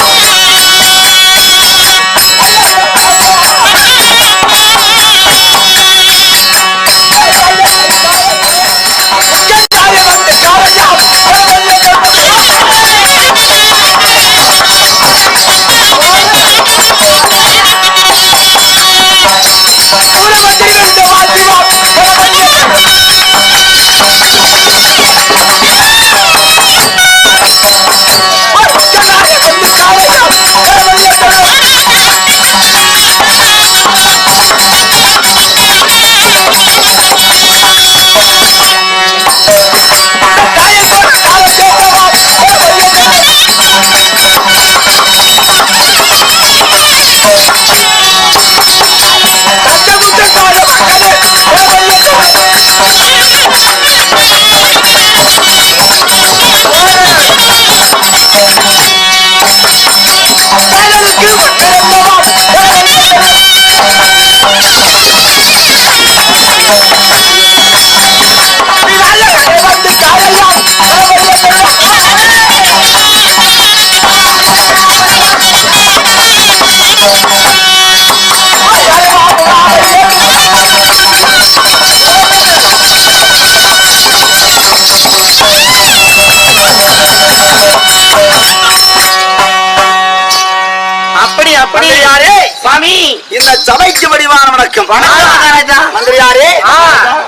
அப்படி சபைக்கு வடிவான வணக்கம். மந்திரியாரே.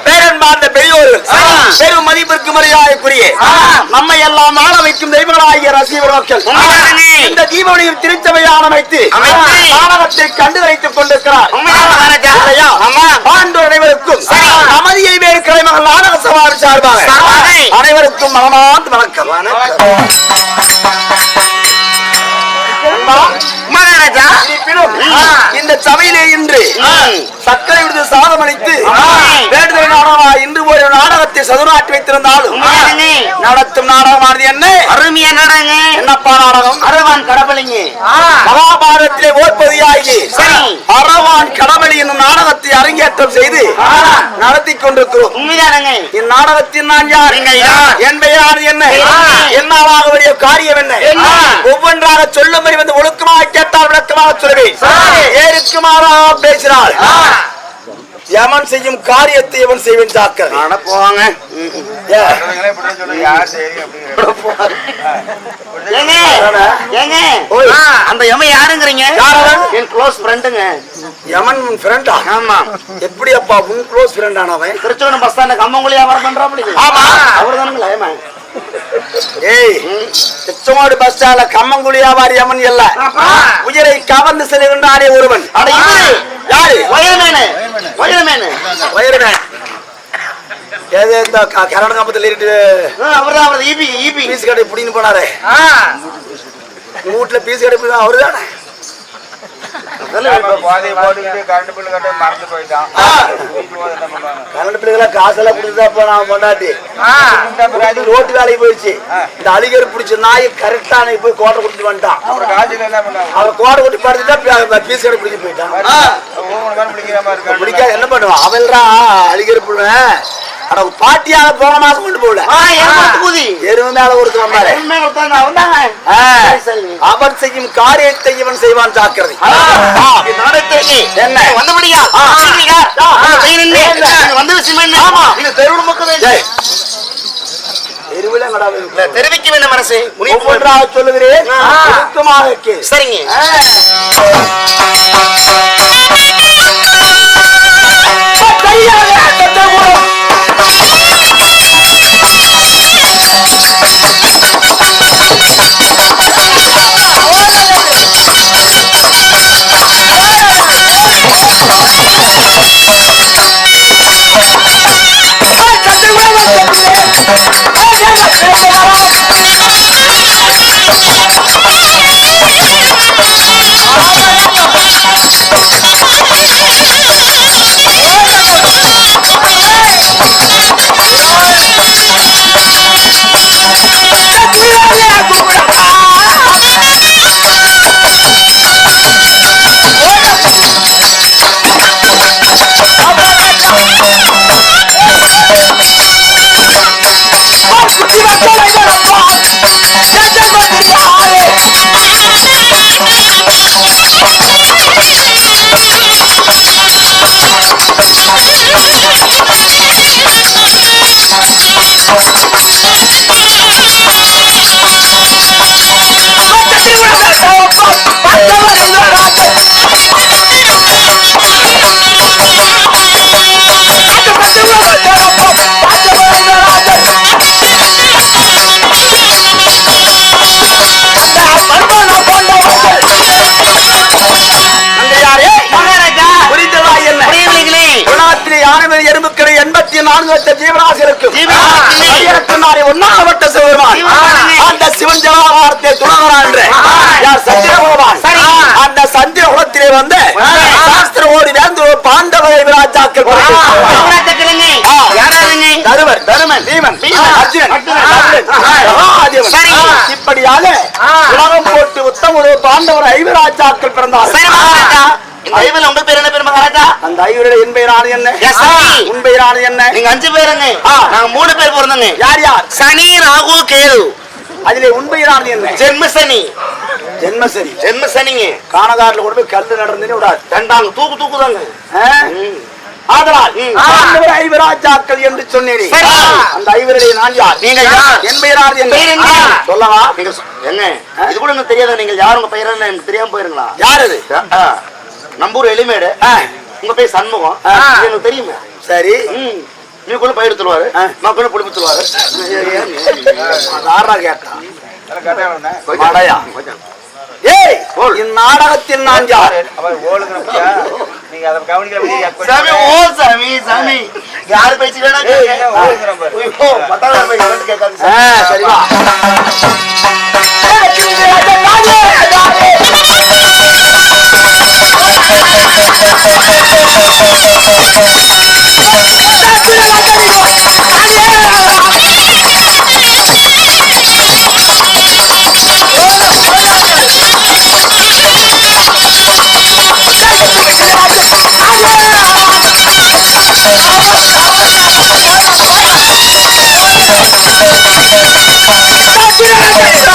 பேரன்பார்ந்த பெரியோர் ஆ. பெரும் மதிப்பிற்கு மரியாதைக்குரிய. நம்மை எல்லாம் ஆள வைக்கும் தெய்வங்களாகிய ரசிகர் மக்கள்? இந்த தீபாவளியில் திருச்சபையான அமைத்து. நாடகத்தை கண்டு வைத்துக் கொண்டிருக்கிறார். ஆண்டோர் அனைவருக்கும் சரி. நமதியை வேறு கலைமகள் நாடக சவாரி சார்பாக. அனைவருக்கும் மனமார்ந்த வணக்கம் மகாராஜா. இந்த சபையிலே இன்று. சக்கரை விடுத்து சாதம் அளித்து ஆ. வேண்டுதல் நாடகமா இன்று ஒரு நாடகத்தை சதுராட்டி வைத்திருந்தாலும்? நடத்தும் நாடகமானது என்ன அருமையா நடங்க என்னப்பா நாடகம் அருவான் கடவுளிங்க மகாபாரதத்திலே ஓர்பதியாகி சரி. அரவான் கடமளி என்னும் நாடகத்தை அரங்கேற்றம் செய்து. நடத்தி கொண்டிருக்கிறோம் உண்மைதானங்க இந்நாடகத்தின் நான் யார்? என் பெயரானது என்ன ஆ. என்னாலாக வேண்டிய காரியம் என்ன? ஒவ்வொன்றாக சொல்லும்படி வந்து ஒழுக்கமாக கேட்டால் விளக்கமாக சொல்லுவேன். ஏருக்கு மாறாக பேசினாள். யமன் செய்யும் காரியத்தை எவன் செய்வேன் ஜாக்கிரதை. ஏங்க ஓய். அந்த எம யாருங்கிறீங்க? என் க்ளோஸ் ஃப்ரெண்டுங்க யமன் உன் ஃப்ரெண்டா ஆமா. எப்படி அப்பா உன் க்ளோஸ் ஃப்ரெண்ட் ஆனவன் திருச்சூர் பஸ் ஸ்டாண்ட் கம்மங்குழி வியாபாரம் பண்றாப்படி ஆமா. அவர் தானுங்களா ஏமா ஏய் திருச்செங்கோடு பஸ் ஸ்டாண்ட்ல கம்மங்குழி வியாபாரி யமன் இல்ல. உயிரை கவர்ந்து செல்கின்றானே ஒருவன். அட யாரு? வயல்மேனு. வயிறுமே ஏதோ இந்த க- கரடு கம்பத்தில் ஏறிட்டு அவர்தான் அவர் ஈபி ஈபி. பீஸ் கடை பிடின்னு போனாரு. வீட்டுல பீஸ் கடை அவரு தானே கரண்ட் பில்லு கட்ட மறந்து போயிட்டான். கரண்ட் காசெல்லாம் கொடுத்துதா போனா பொண்டாட்டி. அது ரோட்டு வேலைக்கு போயிடுச்சு. இந்த அலிகர் பிடிச்ச நாய் கரெக்டா அன்னைக்கு போய் கோட்டை கொடுத்து வந்துட்டான். அவன் கோட்டை கொடுத்து படுத்துட்டா பீஸ் கடை பிடிச்சு போயிட்டான். பிடிக்காது என்ன பண்ணுவான்? அவன்லாம் அலிகர் புள்ள அட பாட்டியால போன மாசம் கொண்டு போகல. எருவு மேல ஒருத்தர் வந்தாரு. அவன் செய்யும் காரியத்தை இவன் செய்வான் ஜாக்கிரதை. என்ன? வந்தபடியா வந்த இல்ல, தெரிவிக்க வேண்டும் அரசு ஒவ்வொன்றாக சொல்லுகிறேன். சரிங்க. அந்த சிவன் ஜவாபாரத்தை துணவரான் என்று. யார். அந்த சந்திர குலத்திலே வந்து சாஸ்திர ஓடி வேந்து ஆ. யாராருங்க தருவர் தருமன் பீமன் அர்ஜுனன். இப்படியாக உலகம் போட்டு உத்தம பாண்டவர் ஐவராஜாக்கள் சரி ஐவல் உங்க பேர் என்ன பேர் மகாராஜா அந்த ஐவருடைய என் பெயரானது என்ன? எஸ், சரி. உன் என்ன? நீங்க அஞ்சு பேருங்க. நாங்க மூணு பேர் பிறந்தோங்க. யார் யார்? சனி ராகு கேது. அதிலே உன் பெயரானது என்ன? ஜென்ம சனி. ஜென்ம சனிங்க. காணகாரில் கொண்டு போய் கல்லு நடந்தே விடாது. தூக்கு தூக்குதாங்க? ஆதலால் ம். பாண்டவர் ஐவராஜாக்கள் என்று சொன்னேனே. அந்த ஐவருடைய நான் யார்? நீங்க யார்? என் பெயரானது பெயர் என்ன? என்ன? சொல்லவா? நீங்க ஏங்க இது கூட எனக்கு தெரியாத? நீங்க யார் உங்க பெயர் என்ன? எனக்கு தெரியாம போயிருங்களா? யார் அது? நம்பூர் எளிமேடு. ஆ, உங்க பேர் சண்முகம். எனக்கு தெரியுமே. சரி. நீ கூட பயிர் தருவாரு ஆ. நான் கூட பிடிப்பு தருவாரு அது ஆறா. மடையா. ஏய் இந்நாடகத்தில் நான் யார்? நீங்க அதை சாமி ஓ சாமி சாமி. யார் பேச்சு வேணா கேளுங்க. சாமி.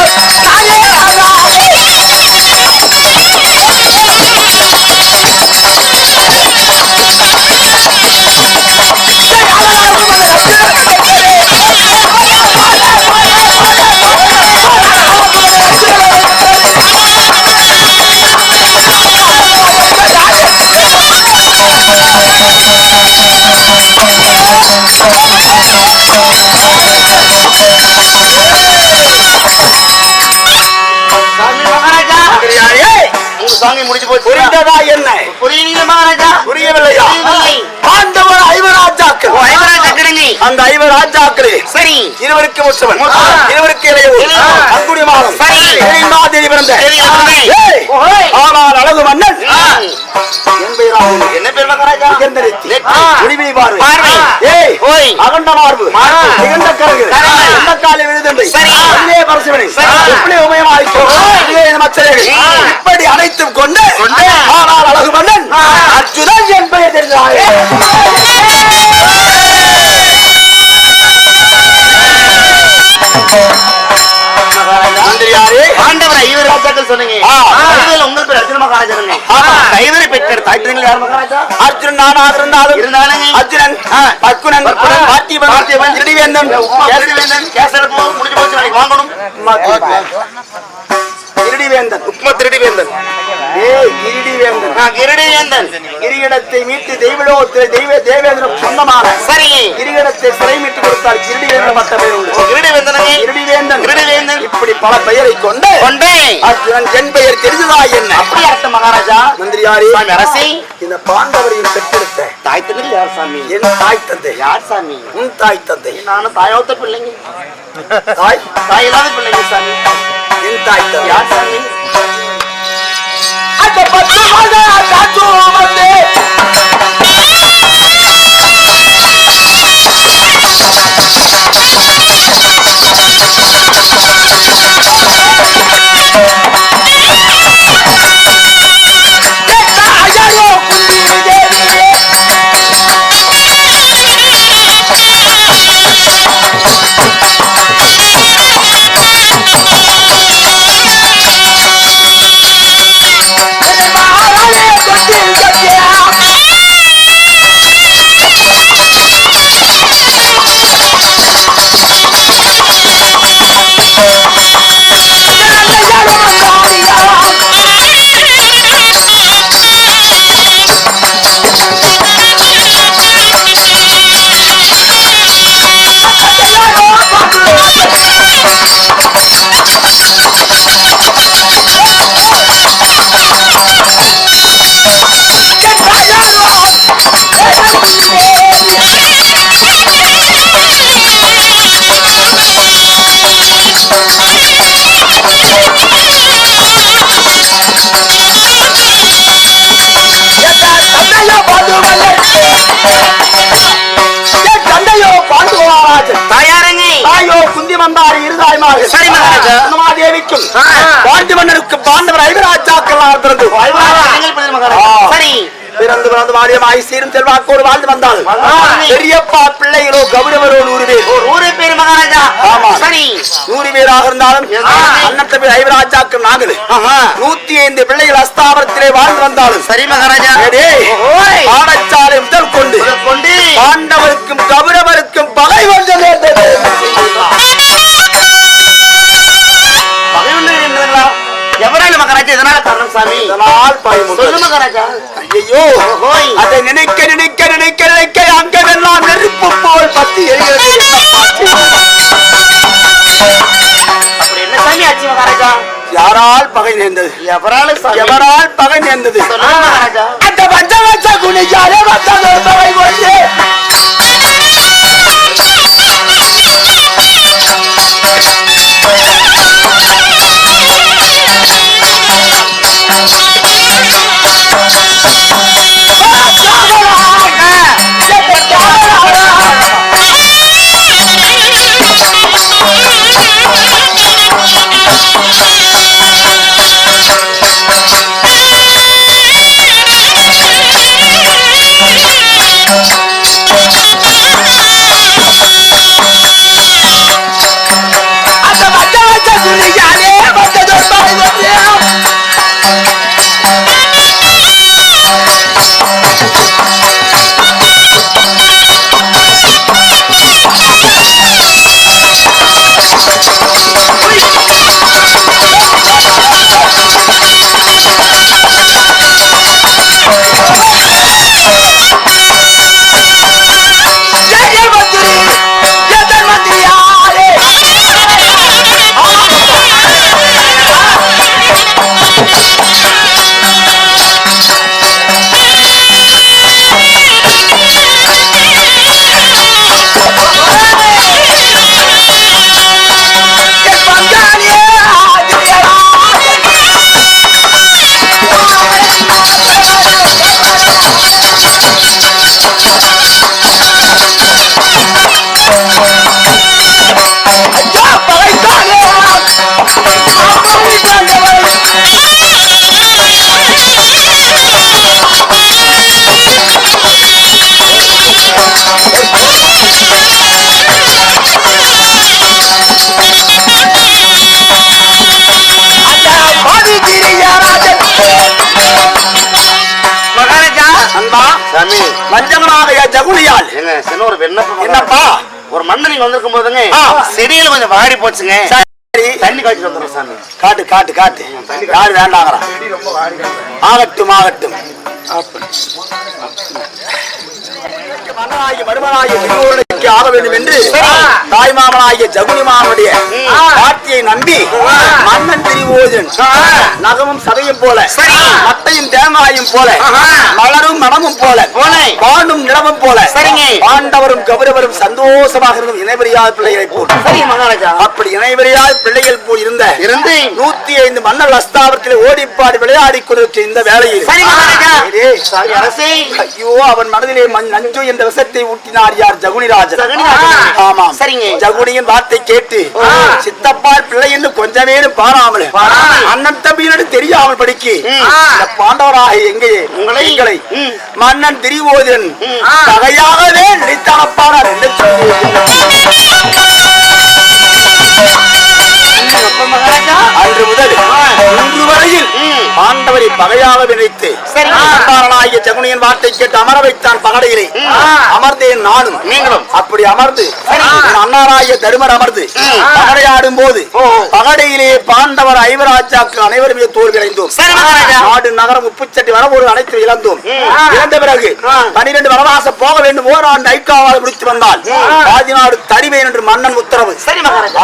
சரி ஐவராஜாக்களே சரி இருவருக்கு முற்றவன். இருவருக்கு இளையவன். அங்குடி மாதம் பிறந்த ஓஹோய். ஆனால் அழகு மன்னன் என்ன பேர் மகாராஜா. முடிவை பார்வை. ஏய். அகண்ட மார்பு. நிகழ்ந்த கரகு. எந்த காலை விழுதண்டை பரசுவனை. எப்படி. இப்படி அனைத்தும் கொண்டு. ஆனால் அழகு மன்னன். அர்ஜுனன் என் பெயர் தெரிந்தாயே அர்ஜுனன் நானாக இருந்தாலும் இருந்தாலுங்க அர்ஜுனன். பக்குனன் பார்த்திபன் பார்த்திபன், திருடிவேந்தன் கேசரிவேந்தன் கேசரப்பு முடிஞ்சு போச்சு நாளைக்கு வாங்கணும். திருடிவேந்தன் உப்மா திருடி கிருடிவேந்தன் கிரீடத்தை மீட்டு தெய்வலோகத்தில் தெய்வ தேவேந்திரம் சொந்தமான சரி. கிரீடத்தை சிறை மீட்டு கொடுத்தார் கிரிடி வேந்தன் பட்ட பெயர் உண்டு. கிருடிவேந்தனே கிரிடி வேந்தன். கிருடிவேந்தன் இப்படி பல பெயரை கொண்டு கொண்டே. அத்துடன் என் பெயர் தெரிஞ்சதா என்ன? அப்படி அர்த்தம் மகாராஜா. மந்திரியாரே. அரசி. இந்த பாண்டவரையும் பெற்றெடுத்த தாய் தந்தை யார் சாமி என் தாய் தந்தை. யார் சாமி உன் தாய் தந்தை. நானும் தாயோத்த பிள்ளைங்க. தாய். தாய் இல்லாத பிள்ளைங்க சாமி என் தாய் தந்தை. யார் சாமி அந்த பத்து மாத காற்று வந்து ஐயோ குந்தி தேவியே மாறாலே தொட்டில் கட்டியா தந்தையோ பாண்டுவல்லே என் தந்தையோ பாண்டுவராஜன் தாயாரங்க தாயோ குந்தி வந்தார் இருதாய்மாக சரி, மகாராஜா. தேவிக்கும் ஆ. பாண்டுவனருக்கு பாண்டவர் ஐவராஜாக்கெல்லாம் பிறந்து. சரி. பிறந்து பிறந்து வாரியமாய் சீரும் செல்வாக்கோடு வாழ்ந்து மகாராணி. பெரியப்பா பிள்ளைகளோ கௌரவரோ நூறு பேர் ஊரு பேரு மகாராஜா ஆமா. சரி நூறு பேராக இருந்தாலும். அன்னத்தை பேர் ஐவராஜாக்கள் நாங்கள். நூத்தி ஐந்து பிள்ளைகள் அஸ்தாபரத்திலே வாழ்ந்து வந்தாலும் சரி மகாராஜா. பாடசாலை முதல் கொண்டு கொண்டு பாண்டவருக்கும் கௌரவருக்கும் பகை வந்து நேர்ந்தது மகாராஜா இதனால காரணம் சாமி. இதனால் ஐயோ. அதை நினைக்க நினைக்க நினைக்க நினைக்க அங்கமெல்லாம் நெருப்பு போல் பத்தி எரிகிறது. அப்படி என்ன சாமி ஆச்சு மகாராஜா? யாரால் பகை நேர்ந்தது? எவரால எவரால் பகை நேர்ந்தது? அந்த பஞ்ச வச்ச குனிச்சாலே வந்தது பகை கொண்டு. அந்த ஜகுலியால். ஒரு என்னப்பா? ஒரு மண்ணு நீங்க வந்திருக்கும் போதுங்க. செடியில கொஞ்சம் வாடி போச்சுங்க. தண்ணி காய்ச்சி வந்துடுறோம் சாமி காட்டு காட்டு காட்டு. யாரு கிடக்கு. ஆகட்டும் ஆகட்டும். மகனாகிய மருமனாகிய திருவோனுக்கு ஆக வேண்டும் என்று தாய் மாமனாகிய ஜகுனி மாமனுடைய வார்த்தையை நம்பி மன்னன் திரிவோஜன் நகமும் சதையும் போல. மட்டையும் தேங்காயும் போல. மலரும் மனமும் போல. வானும் நிலமும் போல. பாண்டவரும் கௌரவரும் சந்தோஷமாக இருக்கும் இணைபெரியாத பிள்ளைகளை மகாராஜா. அப்படி இணைபெரியாத பிள்ளைகள் போல் இருந்த இருந்து நூத்தி ஐந்து மன்னர் அஸ்தாபத்தில் ஓடிப்பாடி விளையாடி கொண்டிருக்க இந்த அரசே. ஐயோ அவன் மனதிலே நஞ்சு என்ற விஷத்தை ஊட்டினார் யார்? ஜகுனிராஜன். ஆமாம். சரிங்க. ஜகுனியின் வார்த்தை கேட்டு. சித்தப்பால் பிள்ளை என்று கொஞ்சமேனும் பாராமல். அண்ணன் தம்பியினு தெரியாமல் படிக்கு. பாண்டவராக எங்கே? உங்களை- எங்களை. மன்னன் திரிவோதன். தகையாகவே நினைத்தானப்பானார் என்று சொல்லி. அன்று முதல் இன்று வரையில் ம். பாண்டவரை பகையாக நினைத்து. சந்தாரனாகிய ஜகுனியின் வார்த்தை கேட்டு அமர வைத்தான் பகடையிலே. அமர்ந்தேன் நானும் நீங்களும். அப்படி அமர்ந்து அண்ணாராகிய தருமர் அமர்ந்து. பகடையாடும் போது. பகடையிலே பாண்டவர் ஐவராஜாக்கள் அனைவருமே தோல்வி அடைந்தோம். நாடு நகரம் உப்புச்சட்டி வர ஒரு அனைத்து இழந்தோம். இழந்த பிறகு. பனிரெண்டு வனவாசம் போக வேண்டும் ஓராண்டு ஐக்காவால் முடித்து வந்தால் பாதி நாடு தடிவேன் என்று மன்னன் உத்தரவு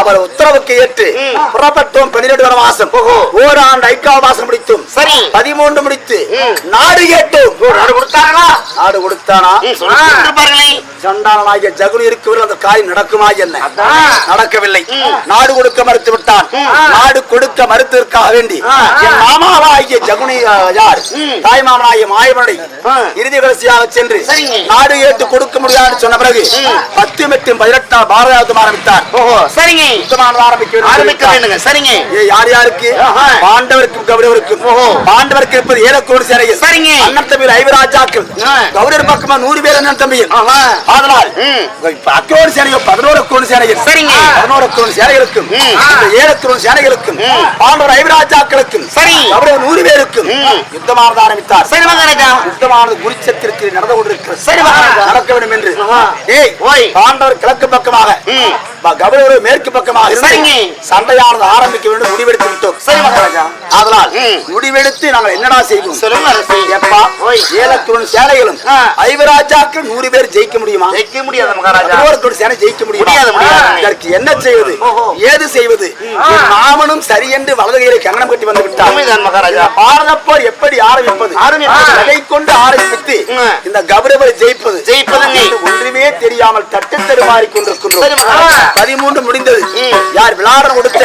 அவர் உத்தரவுக்கு ஏற்று. புறப்பட்டோம் பன்னிரண்டு வனவாசம் ஓராண்டு ஐக்காவாசம் முடித்தும் சரி. பதிமூன்று முடித்து. நாடு கேட்டோம் நாடு கொடுத்தாங்களா நாடு கொடுத்தானா. சண்டாளனாகிய ஜகுனி இருக்கவில்லை அந்த காரியம் நடக்குமா என்ன. நடக்கவில்லை. நாடு கொடுக்க மறுத்து விட்டான். நாடு கொடுக்க மறுத்ததற்காக வேண்டி. என் மாமாவாகிய ஜகுனி யார். தாய் மாமனாகிய ஆ. இறுதி கடைசியாக சென்று. நாடு ஏற்று கொடுக்க முடியாதுன்னு சொன்ன பிறகு. பத்து மெட்டும் பதினெட்டாம் பாரதாயுத்தம் ஆரம்பித்தார் சரிங்க ஆரம்பிக்க வேண்டுங்க சரிங்க யார் யாருக்கு. பாண்டவருக்கும் கௌரவருக்கும். பாண்டவருக்கு இருப்பது ஏழக்கோடு சேனைகள் சரிங்க. அண்ணன் தம்பியில் ஐவராஜாக்கள். கௌரவர் பக்கமா நூறு பேர் அண்ணன் தம்பியில். அதனால் அக்கோடு சேனைகள் பதினோரு கோடி சேனைகள் சரிங்க. பதினோரு கோடி சேனைகளுக்கும் ஏழக்கோடு சேனைகளுக்கும். பாண்டவர் ஐவராஜாக்களுக்கும் சரி. கௌரவர் நூறு பேருக்கும். யுத்தமானது ஆரம்பித்தார் சரி மகாராஜா யுத்தமானது குருச்சத்திரத்தில் நடந்து கொண்டிருக்கிறது சரி. நடக்க வேண்டும் என்று. ஏய். பாண்டவர் கிழக்கு பக்கமாக கௌரவர் மேற்கு பக்கமாக. சண்டையானது ஆரம்பிக்க வேண்டும் முடிவெடுத்து விட்டோம். சரி மகாராஜா. அதனால். முடிவெடுத்து நாங்கள் என்னடா செய்வோம் எப்பா. ஏலத்துடன் சேனைகளும். ஐவராஜாக்கள் நூறு பேர் ஜெயிக்க முடியுமா ஜெயிக்க முடியாது மகாராஜா சேனை ஜெயிக்க முடியுமா. இதற்கு என்ன செய்வது. ஏது செய்வது மாமனும் சரி என்று வலது கையில கங்கணம் கட்டி வந்து விட்டார் மகாராஜா. இந்த பாரத போர் எப்படி ஆரம்பிப்பது. எதை கொண்டு ஆரம்பித்து. இந்த கௌரவரை ஜெயிப்பது ஜெயிப்பதுங்க. என்று ஒன்றுமே தெரியாமல் தட்டு தடுமாறி கொண்டிருக்கின்றோம். பதிமூன்று முடிந்தது. யார் விளாட கொடுத்த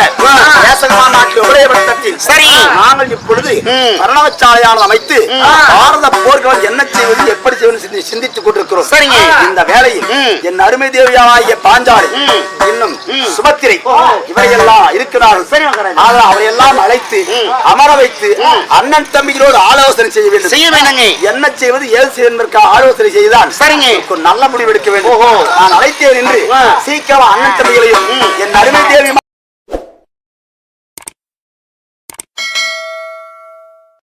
தேசகமான நாட்டு உபயோகத்தில் சரி. நாங்கள் இப்பொழுது ம். மரணவச்சாலையானது அமைத்து. பாரத போர்கள் என்ன செய்வது எப்படி செய்வது சிந்தி- சிந்தித்துக் கொண்டிருக்கிறோம் சரிங்க. இந்த வேளையில். என் அருமை தேவியாகிய பாஞ்சாலி. இன்னும். சுபத்திரை. இவரையெல்லாம் இருக்கிறார்கள். ஆனால் அவரையெல்லாம் அழைத்து. அமர வைத்து. அண்ணன் தம்பிகளோடு ஆலோசனை செய்ய வேண்டும் செய்ய வேண்டுங்க என்ன செய்வது ஏது செய்வது என்பதற்காக ஆலோசனை செய்துதான் சரிங்க. நல்ல முடிவு எடுக்க வேண்டும். நான் அழைத்தேன் என்று. சீக்கிரம் அண்ணன் தம்பிகளையும். என் அருமை தேவி